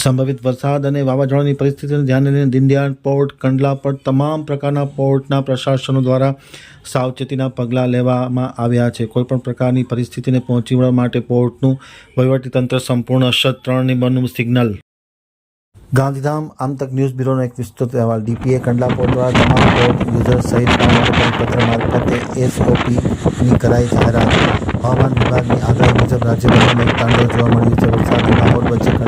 સંભવિત વરસાદ અને વાવાઝોડાની પરિસ્થિતિને ધ્યાને લઈને દીનદયાળ પોર્ટ, કંડલા પર તમામ પ્રકારના પોર્ટના પ્રશાસનો દ્વારા સાવચેતીના પગલાં લેવામાં આવ્યા છે. કોઈપણ પ્રકારની પરિસ્થિતિને પહોંચી વળવા માટે પોર્ટનું વહીવટીતંત્ર સંપૂર્ણ અસર ત્રણ નંબરનું સિગ્નલ. ગાંધીધામ આમતક ન્યૂઝ બ્યુરોનો એક વિસ્તૃત અહેવાલ. ડીપીએ કંડલા પોર્ટ દ્વારા તમામ પોર્ટ યુઝર સહિત પત્ર મારફતે એસઓપીની કરાઈ જાહેરાત. હવામાન વિભાગની આગાહી મુજબ રાજ્યભરમાં તાંડવ જોવા મળ્યું છે.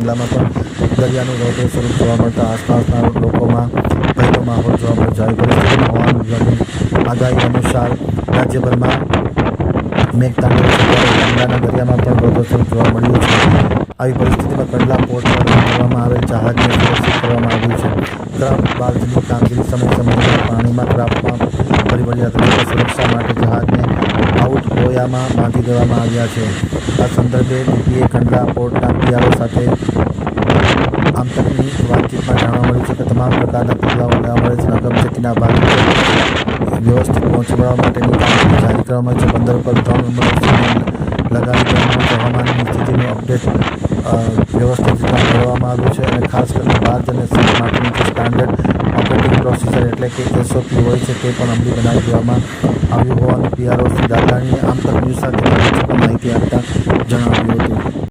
કંડલામાં પણ દરિયાનું રૌદ્ર સ્વરૂપ જોવા મળતા આસપાસના લોકોમાં ભયનો માહોલ જોવા છે આવી પરિસ્થિતિમાં હવામાન આગાહી અનુસાર રાજ્યભરમાં મેઘતાંડવ કંડલાના દરિયામાં પણ રૌદ્ર સ્વરૂપ જોવા મળ્યું છે. આવી પરિસ્થિતિમાં કંડલા પોર્ટ પર કરવામાં આવેલ જહાજને સુરક્ષિત કરવામાં આવ્યું છે. ક્રાફ્ટ બાર્જની કામગીરી સમય સમયે પાણીમાં ક્રાફ્ટમાં ફરી વળ્યા સુરક્ષા માટે જહાજને આઉટ ગોયામાં બાંધી દેવામાં આવ્યા છે. આ સંદર્ભે ડીપીએ કંડલા પોર્ટના પીઆરઓ સાથે આમતકની વાતચીતમાં જાણવા મળ્યું છે કે તમામ પ્રકારના પગલાઓ લેવા છે. અગમચેતીના ભાગરૂપે વ્યવસ્થિત પહોંચી વળવા માટેની કામગીરી જારી કરવામાં છે. બંદર પર ત્રણ નંબર લગાવી દેવામાં હવામાનની સ્થિતિનું અપડેટ વ્યવસ્થિત રીતે કરવામાં આવ્યું છે અને ખાસ કરીને ભારત અને સીટ માટેની જે સ્ટાન્ડર્ડ ઓપરેટિંગ પ્રોસિજર એટલે કે એસઓપી હોય છે તે પણ અમલી બનાવી દેવામાં આવ્યું હોવાનું પીઆરઓ શ્રી દાદાણીએ આમતક ન્યૂઝ સાથે টাকা জানানো